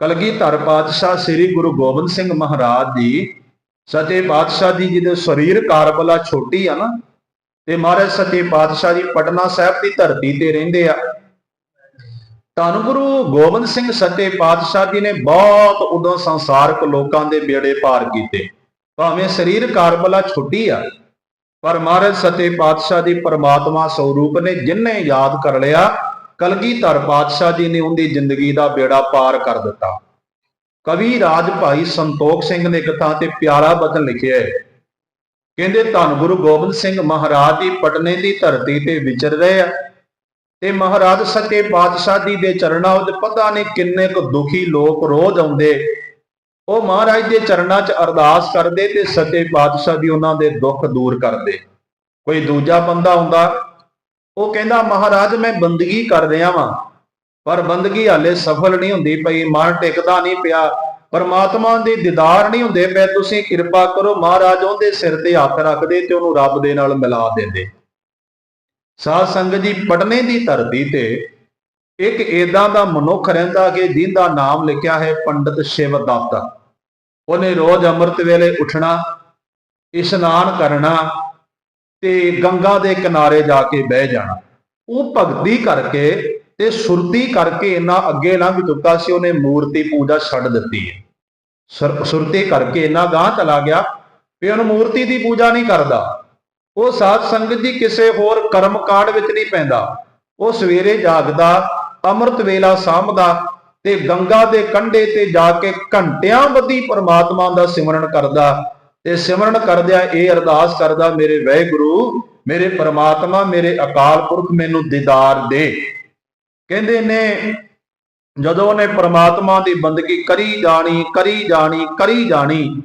ਕਲਗੀਧਰ ਪਾਤਸ਼ਾਹ ਸ੍ਰੀ ਗੁਰੂ ਗੋਬਿੰਦ ਸਿੰਘ ਮਹਾਰਾਜ ਜੀ ਸੱਚੇ ਪਾਤਸ਼ਾਹ ਜੀ ਜਿਹਦੇ ਸਰੀਰ ਕਾਰਬਲਾ ਛੋਟੀ ਆ ਨਾ, ਤੇ ਮਹਾਰਾਜ ਸੱਚੇ ਪਾਤਸ਼ਾਹ ਜੀ ਪਟਨਾ ਸਾਹਿਬ ਦੀ ਧਰਤੀ ਤੇ ਰਹਿੰਦੇ ਆ। ਧੰਨ ਗੁਰੂ ਗੋਬਿੰਦ ਸਿੰਘ ਸੱਚੇ ਪਾਤਸ਼ਾਹ ਜੀ ਨੇ ਬਹੁਤ ਉਦੋਂ ਸੰਸਾਰਕ ਲੋਕਾਂ ਦੇ ਬੇੜੇ ਪਾਰ ਕੀਤੇ। ਭਾਵੇਂ ਸਰੀਰ ਕਾਰਬਲਾ ਛੋਟੀ ਆ, ਪਰ ਮਹਾਰਾਜ ਸੱਚੇ ਪਾਤਸ਼ਾਹ ਦੀ ਪਰਮਾਤਮਾ ਸਰੂਪ ਨੇ ਜਿਨਨੇ ਯਾਦ ਕਰ ਲਿਆ ਕਲਗੀਧਰ ਪਾਤਸ਼ਾਹ ਜੀ ਨੇ ਉਹਦੀ ਜ਼ਿੰਦਗੀ ਦਾ ਬੇੜਾ ਪਾਰ ਕਰ ਦਿੱਤਾ। ਕਵੀ ਰਾਜ ਭਾਈ ਸੰਤੋਖ ਸਿੰਘ ਨੇ ਕਥਾ ਤੇ ਪਿਆਰਾ ਬਚਨ ਲਿਖਿਆ ਹੈ। ਕਹਿੰਦੇ, ਧੰਨ ਗੁਰੂ ਗੋਬਿੰਦ ਸਿੰਘ ਮਹਾਰਾਜ ਦੀ ਪਟਨੇ ਦੀ ਧਰਤੀ ਤੇ ਵਿਚਰ ਰਹੇ ਆ ਤੇ ਮਹਾਰਾਜ ਸੱਚੇ ਪਾਤਸ਼ਾਹ ਜੀ ਦੇ ਚਰਨਾਂ ਵਿੱਚ ਪਤਾ ਨਹੀਂ ਕਿੰਨੇ ਕੁ ਦੁਖੀ ਲੋਕ ਰੋਜ਼ ਆਉਂਦੇ। ਉਹ ਮਹਾਰਾਜ ਦੇ ਚਰਨਾਂ 'ਚ ਅਰਦਾਸ ਕਰਦੇ ਤੇ ਸੱਚੇ ਪਾਤਸ਼ਾਹ ਜੀ ਉਹਨਾਂ ਦੇ ਦੁੱਖ ਦੂਰ ਕਰਦੇ। ਕੋਈ ਦੂਜਾ ਬੰਦਾ ਹੁੰਦਾ ਉਹ ਕਹਿੰਦਾ, ਮਹਾਰਾਜ, ਮੈਂ ਬੰਦਗੀ ਕਰ ਰਿਹਾ ਵਾਂ। ਪਰ ਬੰਦਗੀ ਹਾਲੇ ਸਫਲ ਨਹੀਂ ਹੁੰਦੀ ਪਈ। ਮਨ ਟਿਕਦਾ ਨਹੀਂ ਪਿਆ। ਪਰਮਾਤਮਾ ਦੇ ਦੀਦਾਰ ਨਹੀਂ ਹੁੰਦੇ ਪਏ। ਤੁਸੀਂ ਕਿਰਪਾ ਕਰੋ, ਮਹਾਰਾਜ ਉਹਦੇ ਸਿਰ ਤੇ ਹੱਥ ਰੱਖਦੇ ਤੇ ਉਹਨੂੰ ਰੱਬ ਦੇ ਨਾਲ ਮਿਲਾ ਦਿੰਦੇ ਸਾਧ ਸੰਗਤ ਜੀ ਪਟਨੇ ਦੀ ਧਰਤੀ ਤੇ ਇੱਕ ਏਦਾਂ ਦਾ ਮਨੁੱਖ ਰਹਿੰਦਾ ਕਿ ਜਿਹਦਾ ਨਾਮ ਲਿਖਿਆ ਹੈ ਪੰਡਤ ਸ਼ਿਵ ਦੱਤ ਉਹਨੇ ਰੋਜ਼ ਅੰਮ੍ਰਿਤ ਵੇਲੇ ਉੱਠਣਾ, ਇਸ਼ਨਾਨ ਕਰਨਾ ਤੇ ਗੰਗਾ ਦੇ ਕਿਨਾਰੇ ਜਾ ਕੇ ਬਹਿ ਜਾਣਾ। ਉਹ ਭਗਤੀ ਕਰਕੇ ਤੇ ਸੁਰਤੀ ਕਰਕੇ ਇੰਨਾ ਅੱਗੇ ਲੰਘ ਚੁੱਕਾ ਸੀ, ਉਹਨੇ ਮੂਰਤੀ ਪੂਜਾ ਛੱਡ ਦਿੱਤੀ ਹੈ। ਸੁਰਤੀ ਕਰਕੇ ਇੰਨਾ ਗਾਂਹ ਚਲਾ ਗਿਆ ਵੀ ਉਹਨੂੰ ਮੂਰਤੀ ਦੀ ਪੂਜਾ ਨਹੀਂ ਕਰਦਾ। ਉਹ ਸਾਧ ਸੰਗਤ ਦੀ ਕਿਸੇ ਹੋਰ ਕਰਮ ਕਾਂਡ ਵਿੱਚ ਨਹੀਂ ਪੈਂਦਾ। ਉਹ ਸਵੇਰੇ ਜਾਗਦਾ, ਅੰਮ੍ਰਿਤ ਵੇਲਾ ਸਾਂਭਦਾ ਤੇ ਗੰਗਾ ਦੇ ਕੰਢੇ ਤੇ ਜਾ ਕੇ ਘੰਟਿਆਂ ਬੱਧੀ ਪਰਮਾਤਮਾ ਦਾ ਸਿਮਰਨ ਕਰਦਾ। ਤੇ ਸਿਮਰਨ ਕਰਦਿਆਂ ਇਹ ਅਰਦਾਸ ਕਰਦਾ, ਮੇਰੇ ਵਾਹਿਗੁਰੂ ਮੇਰੇ ਪਰਮਾਤਮਾ, ਮੇਰੇ ਅਕਾਲ ਪੁਰਖ ਮੈਨੂੰ ਦੀਦਾਰ ਦੇ। ਕਹਿੰਦੇ ਨੇ, ਜਦੋਂ ਉਹਨੇ ਪ੍ਰਮਾਤਮਾ ਦੀ ਬੰਦਗੀ ਕਰੀ ਜਾਣੀ ਕਰੀ ਜਾਣੀ ਕਰੀ ਜਾਣੀ,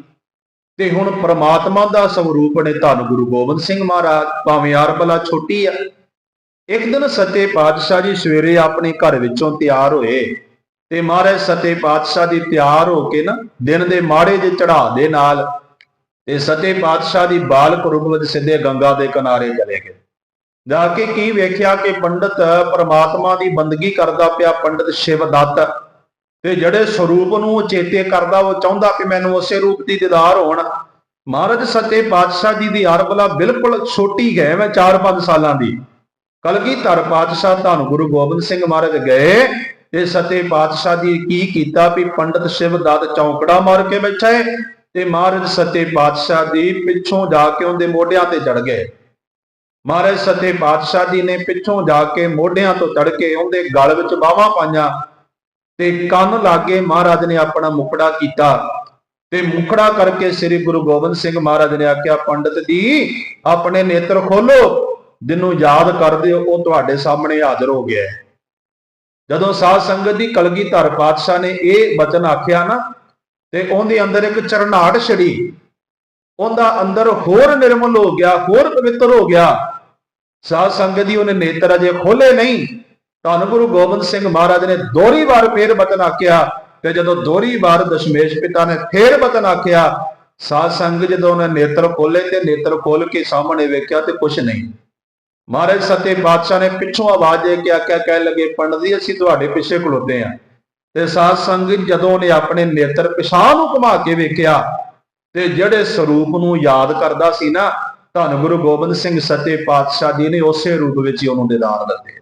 ਤੇ ਹੁਣ ਪ੍ਰਮਾਤਮਾ ਦਾ ਸਰੂਪ ਨੇ ਧੰਨ ਗੁਰੂ ਗੋਬਿੰਦ ਸਿੰਘ ਮਹਾਰਾਜ, ਭਾਵੇਂ ਯਾਰ ਭਲਾ ਛੋਟੀ ਆ। ਇੱਕ ਦਿਨ ਸੱਚੇ ਪਾਤਸ਼ਾਹ ਜੀ ਸਵੇਰੇ ਆਪਣੇ ਘਰ ਵਿੱਚੋਂ ਤਿਆਰ ਹੋਏ ਤੇ ਮਹਾਰਾਜ ਸੱਚੇ ਪਾਤਸ਼ਾਹ ਜੀ ਤਿਆਰ ਹੋ ਕੇ ਨਾ ਦਿਨ ਦੇ ਮਾੜੇ ਜਿਹੇ ਚੜਾਅ ਦੇ ਨਾਲ ਤੇ ਸੱਚੇ ਪਾਤਸ਼ਾਹ ਦੀ ਬਾਲਕ ਰੂਪ ਵਿੱਚ ਸਿੱਧੇ ਗੰਗਾ ਦੇ ਕਿਨਾਰੇ ਚਲੇ ਗਏ। ਜਾ ਕੇ ਕੀ ਵੇਖਿਆ ਕਿ ਪੰਡਤ ਪ੍ਰਮਾਤਮਾ ਦੀ ਬੰਦਗੀ ਕਰਦਾ ਪਿਆ ਪੰਡਤ ਸ਼ਿਵ ਦੱਤ ਤੇ ਜਿਹੜੇ ਸਰੂਪ ਨੂੰ ਚੇਤੇ ਕਰਦਾ, ਉਹ ਚਾਹੁੰਦਾ ਕਿ ਮੈਨੂੰ ਉਸੇ ਰੂਪ ਦੀ ਦੀਦਾਰ ਹੋਣ। ਮਹਾਰਾਜ ਸੱਚੇ ਪਾਤਸ਼ਾਹ ਜੀ ਦੀ ਅਰਬਲਾ ਬਿਲਕੁਲ ਛੋਟੀ ਗਏ ਮੈਂ 4-5 ਸਾਲਾਂ ਦੀ। ਕਲਗੀਧਰ ਪਾਤਸ਼ਾਹ ਧੰਨ ਗੁਰੂ ਗੋਬਿੰਦ ਸਿੰਘ ਮਹਾਰਾਜ ਗਏ ਤੇ ਸੱਚੇ ਪਾਤਸ਼ਾਹ ਜੀ ਕੀ ਕੀਤਾ ਵੀ ਪੰਡਤ ਸ਼ਿਵ ਦੱਤ ਚੌਂਕੜਾ ਮਾਰ ਕੇ ਬੈਠਾ ਹੈ ਤੇ ਮਹਾਰਾਜ ਸੱਚੇ ਪਾਤਸ਼ਾਹ ਦੀ ਪਿੱਛੋਂ ਜਾ ਕੇ ਉਹਦੇ ਮੋਢਿਆਂ ਤੇ ਚੜ ਗਏ। ਮਹਾਰਾਜ ਸੱਚੇ ਪਾਤਸ਼ਾਹ ਜੀ ਨੇ ਪਿੱਛੋਂ ਜਾ ਕੇ ਮੋਢਿਆਂ ਤੋਂ ਚੜ ਕੇ ਉਹਦੇ ਗਲ ਵਿੱਚ ਬਾਹਾਂ ਪਾਈਆਂ ਤੇ ਕੰਨ ਲਾਗੇ ਮਹਾਰਾਜ ਨੇ ਆਪਣਾ ਮੁਕੜਾ ਕੀਤਾ ਤੇ ਮੁਕੜਾ ਕਰਕੇ ਸ੍ਰੀ ਗੁਰੂ ਗੋਬਿੰਦ ਸਿੰਘ ਮਹਾਰਾਜ ਨੇ ਆਖਿਆ, ਪੰਡਤ ਜੀ, ਆਪਣੇ ਨੇਤਰ ਖੋਲੋ ਜਿਹਨੂੰ ਯਾਦ ਕਰਦੇ ਹੋ, ਉਹ ਤੁਹਾਡੇ ਸਾਹਮਣੇ ਹਾਜ਼ਰ ਹੋ ਗਿਆ ਹੈ। ਜਦੋਂ ਸਾਧ ਸੰਗਤ ਦੀ ਕਲਗੀਧਰ ਪਾਤਸ਼ਾਹ ਨੇ ਇਹ ਬਚਨ ਆਖਿਆ ਨਾ ਤੇ ਉਹਦੇ ਅੰਦਰ ਇੱਕ ਚਰਨਾਟ ਛੜੀ। ਉਹਦਾ ਅੰਦਰ ਹੋਰ ਨਿਰਮਲ ਹੋ ਗਿਆ, ਹੋਰ ਪਵਿੱਤਰ ਹੋ ਗਿਆ। ਸਾਧ ਸੰਗਤ ਦੀ ਉਹਨੇ ਨੇਤਰ ਅਜੇ ਖੋਲੇ ਨਹੀਂ। ਧੰਨ ਗੁਰੂ ਗੋਬਿੰਦ ਸਿੰਘ ਮਹਾਰਾਜ ਨੇ ਦੋਹਰੀ ਵਾਰ ਫੇਰ ਬਚਨ ਆਖਿਆ ਤੇ ਜਦੋਂ ਦੋਹਰੀ ਵਾਰ ਦਸ਼ਮੇਸ਼ ਪਿਤਾ ਨੇ ਫੇਰ ਬਚਨ ਆਖਿਆ, ਸਾਧ ਸੰਗਤ ਜਦੋਂ ਉਹਨੇ ਨੇਤਰ ਖੋਲੇ ਤੇ ਨੇਤਰ ਖੋਲ ਕੇ ਸਾਹਮਣੇ ਵੇਖਿਆ ਤੇ ਕੁਝ ਨਹੀਂ। ਮਹਾਰਾਜ ਸੱਤੇ ਬਾਦਸ਼ਾਹ ਨੇ ਪਿੱਛੋਂ ਆਵਾਜ਼ ਦੇ ਕੇ ਆਖਿਆ ਕਹਿ ਲਗੇ, ਪੰਡਤ ਜੀ, ਅਸੀਂ ਤੁਹਾਡੇ ਪਿੱਛੇ ਖਲੋਤੇ ਆ ਤੇ ਸਾਧ ਸੰਗਤ ਜਦੋਂ ਉਹਨੇ ਆਪਣੇ ਨੇਤਰ ਪਿਛਾਂ ਨੂੰ ਘੁਮਾ ਕੇ ਵੇਖਿਆ ਤੇ ਜਿਹੜੇ ਸਰੂਪ ਨੂੰ ਯਾਦ ਕਰਦਾ ਸੀ ਨਾ, ਧੰਨ ਗੁਰੂ ਗੋਬਿੰਦ ਸਿੰਘ ਸੱਚੇ ਪਾਤਸ਼ਾਹ ਜੀ ਨੇ ਉਸੇ ਰੂਪ ਵਿੱਚ ਹੀ ਉਹਨੂੰ ਦੀਦਾਰ ਦਿੱਤੇ।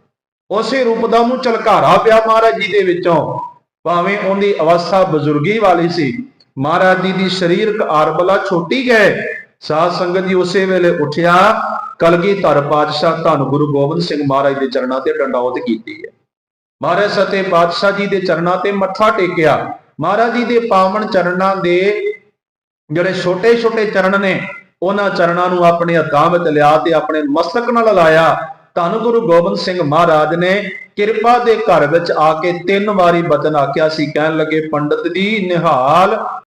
ਉਸੇ ਰੂਪ ਦਾ ਉਹਨੂੰ ਝਲਕਾਰਾ ਪਿਆ ਮਹਾਰਾਜ ਜੀ ਦੇ ਵਿੱਚੋਂ। ਭਾਵੇਂ ਉਹਦੀ ਅਵਸਥਾ ਬਜ਼ੁਰਗੀ ਵਾਲੀ ਸੀ, ਮਹਾਰਾਜ ਜੀ ਦੀ ਸਰੀਰਕ ਆਰਬਲਾ ਛੋਟੀ ਗਏ, ਸਾਧ ਸੰਗਤ ਜੀ ਉਸੇ ਵੇਲੇ ਉੱਠਿਆ ਕਲਗੀਧਰ ਪਾਤਸ਼ਾਹ ਧੰਨ ਗੁਰੂ ਗੋਬਿੰਦ ਸਿੰਘ ਮਹਾਰਾਜ ਦੇ ਚਰਨਾਂ ਤੇ ਡੰਡੌਤ ਕੀਤੀ ਹੈ। ਮਹਾਰਾਜ ਸਤੇ ਪਾਤਸ਼ਾਹ ਜੀ ਦੇ ਚਰਨਾਂ ਤੇ ਮੱਥਾ ਟੇਕਿਆ। ਮਹਾਰਾਜ ਜੀ ਦੇ ਪਾਵਨ ਚਰਨਾਂ ਦੇ ਜਿਹੜੇ ਛੋਟੇ ਛੋਟੇ ਚਰਨ ਨੇ, ਉਹਨਾਂ ਚਰਨਾਂ ਨੂੰ ਆਪਣੇ ਹੱਥਾਂ ਵਿੱਚ ਲਿਆ ਤੇ ਆਪਣੇ ਮਸਤਕ ਨਾਲ ਲਾਇਆ। ਧੰਨ ਗੁਰੂ ਗੋਬਿੰਦ ਸਿੰਘ ਮਹਾਰਾਜ ਨੇ ਕਿਰਪਾ ਦੇ ਘਰ ਵਿੱਚ ਆ ਕੇ ਤਿੰਨ ਵਾਰੀ ਬਚਨ ਆਖਿਆ ਸੀ। ਕਹਿਣ ਲੱਗੇ, ਪੰਡਤ ਜੀ, ਨਿਹਾਲ